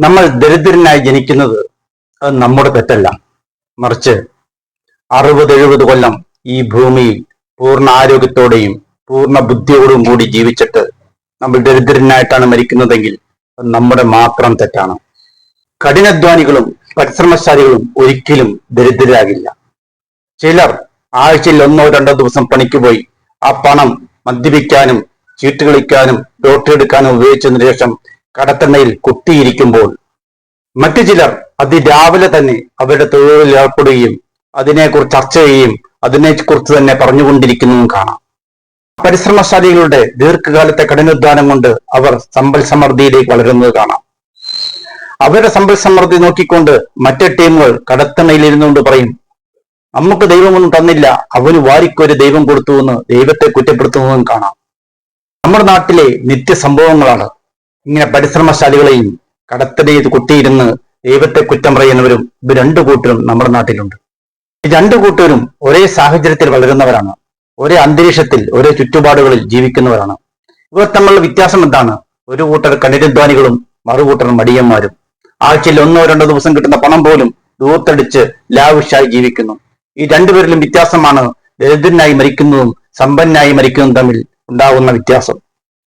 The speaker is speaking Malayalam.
നമ്മൾ ദരിദ്രനായി ജനിക്കുന്നത് അത് നമ്മുടെ തെറ്റല്ല. മറിച്ച് അറുപത് എഴുപത് കൊല്ലം ഈ ഭൂമിയിൽ പൂർണ ആരോഗ്യത്തോടെയും പൂർണ ബുദ്ധിയോടും കൂടി ജീവിച്ചിട്ട് നമ്മൾ ദരിദ്രനായിട്ടാണ് മരിക്കുന്നതെങ്കിൽ അത് നമ്മുടെ മാത്രം തെറ്റാണ്. കഠിനാധ്വാനികളും പരിശ്രമശാലികളും ഒരിക്കലും ദരിദ്രരാകില്ല. ചിലർ ആഴ്ചയിൽ ഒന്നോ രണ്ടോ ദിവസം പണിക്ക് പോയി ആ പണം മദ്യപിക്കാനും ചീട്ട് കളിക്കാനും ലോട്ടറി എടുക്കാനും ഉപയോഗിച്ചതിനു ശേഷം കടത്തണ്ണയിൽ കുത്തിയിരിക്കുമ്പോൾ മറ്റു ചിലർ അതിരാവിലെ തന്നെ അവരുടെ തൊഴിലിൽ ഏർപ്പെടുകയും അതിനെക്കുറിച്ച് ചർച്ച ചെയ്യുകയും അതിനെക്കുറിച്ച് തന്നെ പറഞ്ഞുകൊണ്ടിരിക്കുന്നതും കാണാം. പരിശ്രമശാലികളുടെ ദീർഘകാലത്തെ കഠിനാധ്വാനം കൊണ്ട് അവർ സമ്പൽ സമൃദ്ധിയിലേക്ക് വളരുന്നത് കാണാം. അവരുടെ സമ്പൽ സമൃദ്ധി നോക്കിക്കൊണ്ട് മറ്റേ ടീമുകൾ കടത്തണയിലിരുന്നുകൊണ്ട് പറയും നമുക്ക് ദൈവമൊന്നും തന്നില്ല അവന് വാരിക്കൊരു ദൈവം കൊടുത്തു എന്ന് ദൈവത്തെ കുറ്റപ്പെടുത്തുന്നതും കാണാം. നമ്മുടെ നാട്ടിലെ നിത്യ സംഭവങ്ങളാണ് ഇങ്ങനെ പരിശ്രമശാലികളെയും കടത്തടയിൽ കുത്തിയിരുന്ന് ദൈവത്തെ കുറ്റം പറയുന്നവരും ഇത് രണ്ടു കൂട്ടരും നമ്മുടെ നാട്ടിലുണ്ട്. ഈ രണ്ടു കൂട്ടരും ഒരേ സാഹചര്യത്തിൽ വളരുന്നവരാണ്. ഒരേ അന്തരീക്ഷത്തിൽ ഒരേ ചുറ്റുപാടുകളിൽ ജീവിക്കുന്നവരാണ്. ഇവർ തമ്മിലുള്ള വ്യത്യാസം എന്താണ്? ഒരു കൂട്ടർ കണിരധ്വാനികളും മറുകൂട്ടർ മടിയന്മാരും. ആഴ്ചയിൽ ഒന്നോ രണ്ടോ ദിവസം കിട്ടുന്ന പണം പോലും ദൂർത്തടിച്ച് ലാവിഷായി ജീവിക്കുന്നു. ഈ രണ്ടുപേരിലും വ്യത്യാസമാണ് ദരിദ്രനായി മരിക്കുന്നതും സമ്പന്നായി മരിക്കുന്നതും തമ്മിൽ ഉണ്ടാകുന്ന വ്യത്യാസം.